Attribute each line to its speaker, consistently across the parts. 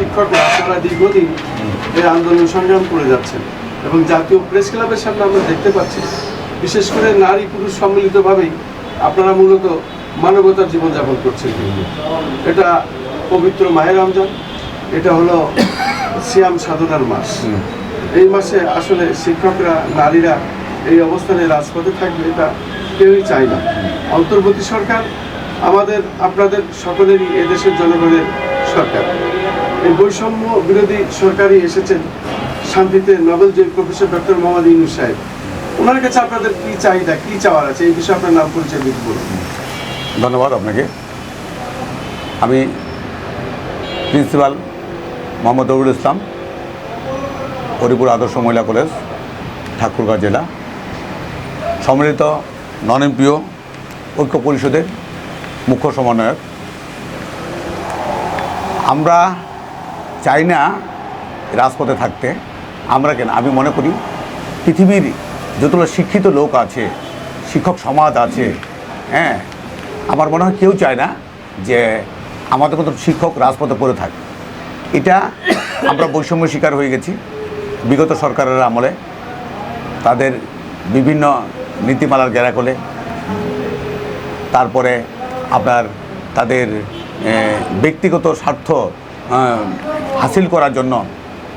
Speaker 1: শিক্ষকরা তারা দীর্ঘদিন এই আন্দোলন সংগ্রাম করে যাচ্ছেন এবং জাতীয় প্রেস ক্লাবের সামনে আমরা দেখতে পাচ্ছি। বিশেষ করে নারী পুরুষ সম্মিলিতভাবেই আপনারা মূলত মানবতার জীবনযাপন করছেন এটা পবিত্র মাহের রমজান, এটা হলো সিয়াম সাধনার মাস। এই মাসে আসলে শিক্ষকরা, নারীরা এই অবস্থানে রাজপথে থাকবে, এটা কেউই চায় না। অন্তর্বর্তী সরকার, আমাদের, আপনাদের সকলেরই, এদেশের জনগণের সরকার। এই বৈষম্য বিরোধী সরকারই এসেছেন শান্তিতে নোবেল জয়ী প্রফেসর ডক্টর মোহাম্মদ ইউনুস সাহেব। ওনার কাছে আপনাদের কি চাহিদা, কি চাওয়ার আছে? এই বিষয়ে আপনার নাম পরিচয় দিতে বলুন।
Speaker 2: ধন্যবাদ আপনাকে। আমি প্রিন্সিপাল মোহাম্মদ রবিউল ইসলাম, হরিপুর আদর্শ মহিলা কলেজ ঠাকুরগাঁও জেলা। সম্মিলিত নন এমপিও ঐক্য পরিষদের মুখ্য সমন্বয়ক। আমরা চাই না রাজপথে থাকতে। আমরা কেন? আমি মনে করি পৃথিবীর যতগুলো শিক্ষিত লোক আছে, শিক্ষক সমাজ আছে হ্যাঁ আমার মনে হয় কেউ চায় না যে আমাদের মতো শিক্ষক রাজপথে পড়ে থাকে। এটা আমরা বৈষম্য শিকার হয়ে গেছি বিগত সরকারের আমলে। তাদের বিভিন্ন নীতিমালার গেরাকলে তারপরে আপনার তাদের ব্যক্তিগত স্বার্থ হাসিল করার জন্য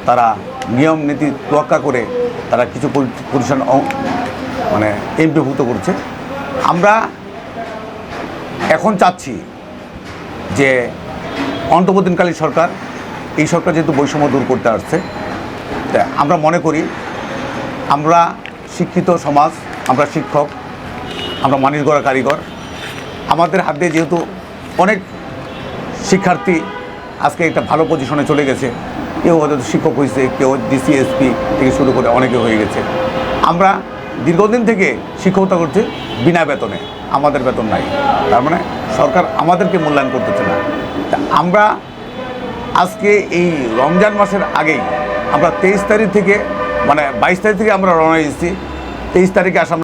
Speaker 2: তারা নিয়ম, নীতি তোয়াক্কা করে তারা কিছু অং- মানে এমপিভুক্ত করছে। আমরা এখন চাচ্ছি যে অন্তর্বর্তীকালীন সরকার, এই সরকার যেহেতু বৈষম্য দূর করতে আসছে আমরা মনে করি আমরা শিক্ষিত সমাজ, আমরা শিক্ষক, আমরা মানিস গড়া কারিগর। আমাদের হাত যেহেতু অনেক শিক্ষার্থী আজকে একটা ভালো পজিশনে চলে গেছে। কেউ হয়তো শিক্ষক হয়েছে কেউ ডিসিএসপি থেকে শুরু করে অনেকে হয়ে গেছে। আমরা দীর্ঘদিন থেকে শিক্ষকতা করছি বিনা বেতনে, আমাদের বেতন নাই। তার মানে সরকার আমাদেরকে মূল্যায়ন করতেছে না। আমরা আজকে এই রমজান মাসের আগেই আমরা তেইশ তারিখ থেকে মানে বাইশ তারিখ থেকে আমরা রওনা দিয়েছি। তেইশ তারিখে আসাম